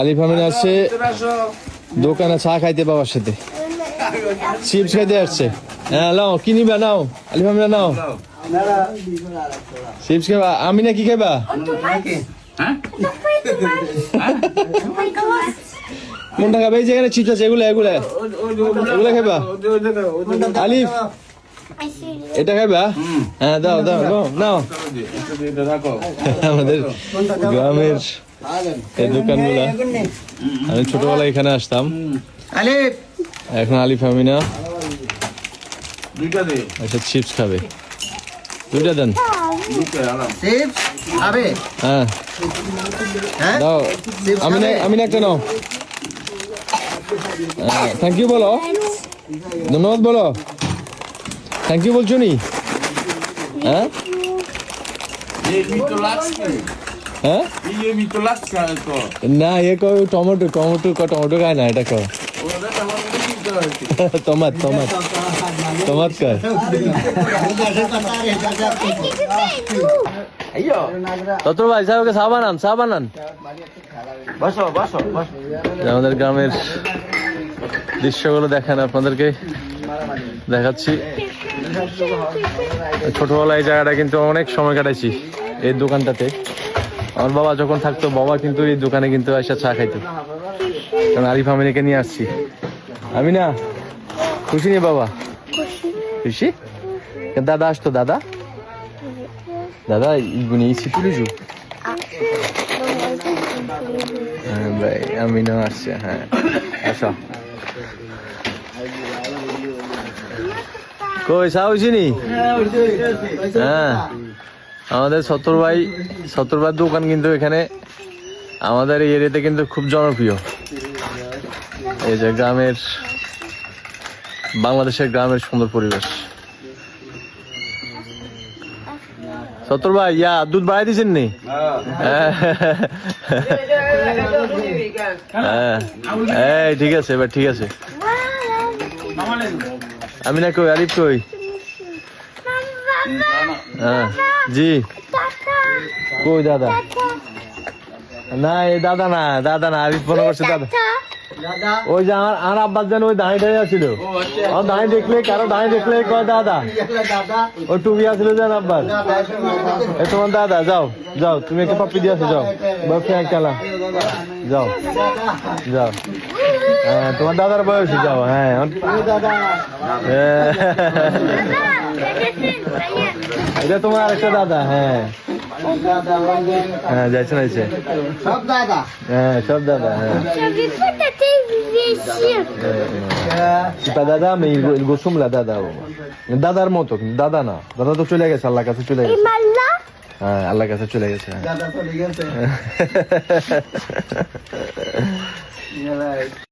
আলিফ আমিন আসছে। দোকানে চা খাইতে বাবার সাথে। চিপস খাইতে আসছে। হ্যাঁ নাও, কি নিবা, নাও? আলিফ আমিনা, নাও। চিপস খাবা আমিনা কি খাইবা? কোনটা খাবে যেখানে চিপস আছে, এগুলো এগুলো। এগুলো খাইবা? আলিফ, এটা খাইবা? হ্যাঁ দাও দাও, নাও। আমাদের গ্রামের আমি ছোটবেলায় এখানে আসতাম। এখন আলিফ আমিনা আচ্ছা চিপস খাবে। দুইটা দেন। হ্যাঁ। আমি থ্যাংক ইউ বলো। ধন্যবাদ বলো। থ্যাংক ইউ বলছো নি? হ্যাঁ? হ্যাঁ? না এ কো টমেটো টমেটো ক টমেটো খায় না এটা কো তোমার তোমার। তোমার কয়? अयो ভাই সাহেবকে চা বানান চা বানান। বসো বসো আমাদের গ্রামের দৃশ্যগুলো দেখেন আপনাদেরকে। দেখাচ্ছি। ছোটবেলায় এই জায়গাটা কিন্তু অনেক সময় কাটাইছি এই দোকানটাতে। আমার বাবা যখন থাকতো বাবা কিন্তু এই দোকানে কিন্তু এসে চা খাইতো। কারণ আরিফ আমিনাকে নিয়ে আসছি। আমি না খুশি নেই বাবা? খুশি। দাদা আসতো দাদা? দাদা ইগুনি ইসি তুলিছু হ্যাঁ ভাই আমিনও আসছে হ্যাঁ। আসো। কই চা হয়েছি নি? হ্যাঁ। আমাদের সত্তর ভাই সত্তর ভাই দোকান কিন্তু এখানে আমাদের এই এরিয়াতে কিন্তু খুব জনপ্রিয়। এই যে গ্রামের, বাংলাদেশের গ্রামের সুন্দর পরিবেশ। সত্তর ভাই, ইয়া, দুধ বাড়াই দিয়েছেন নি? হ্যাঁ। এই, ঠিক আছে, এবার ঠিক আছে। আমি না কই আরিফ কই? হ্যাঁ। জি। কই দাদা? না এই দাদা না দাদা না আরিফ মনে করছে দাদা। দাদা। ওই যে আমার আর আব্বাস যেন ওই দাঁড়িয়ে দাঁড়িয়ে আছিল। আমার দাঁড়িয়ে দেখলে কারও দাঁড়িয়ে দেখলে কয় দাদা? ওই টুপি আসলে যেন আব্বাস এ তোমার দাদা যাও যাও তুমি একটা পাপ্পি দিয়ে আসো যাও। বাপি খেলা। যাও যাও। হ্যাঁ তোমার দাদার বয়স যাও হ্যাঁ। দাদা। হ্যাঁ। এটা তোমার আরেকটা দাদা হ্যাঁ। হ্যাঁ যাইছে নাইছে সব দাদা। হ্যাঁ সব দাদা হ্যাঁ। দাদা আমি গোসুমলা দাদা। দাদার মতো দাদা না। দাদা তো চলে গেছে আল্লাহ কাছে চলে গেছে। হ্যাঁ আল্লাহ কাছে চলে গেছে। দাদা চলে গেছে।